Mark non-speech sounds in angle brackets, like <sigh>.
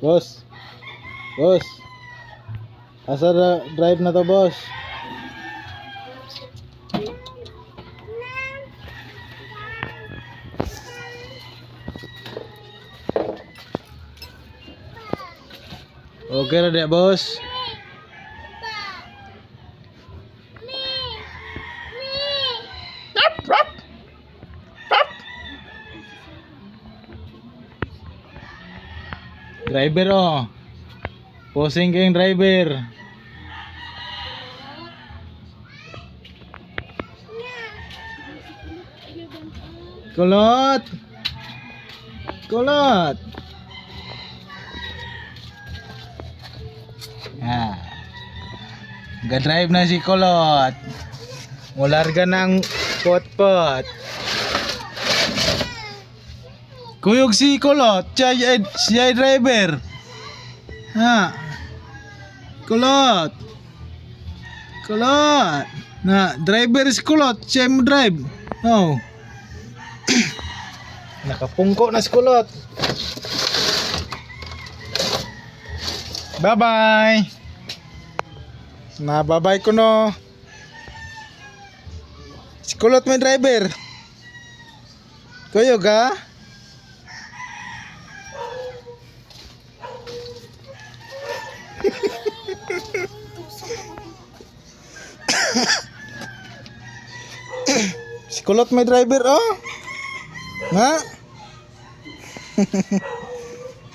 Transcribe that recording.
Boss. Boss. Asa ra drive na to, boss? Okay na di, Driver oh. Posing kayong driver. Kulot. Kulot. Ah. Ga-drive na si Kulot. Mularga ng pot-pot. Kuyog si Kulot, siya, siya driver. Ha. Kulot. Kulot. Na, driver si Kulot, siya mo drive. No. <coughs> Nakapungko na si Kulot. Bye-bye. Na, bye-bye ko no. Si Kulot may driver. Kuyog ha? Si Kulot may driver, oh. Nga? <laughs>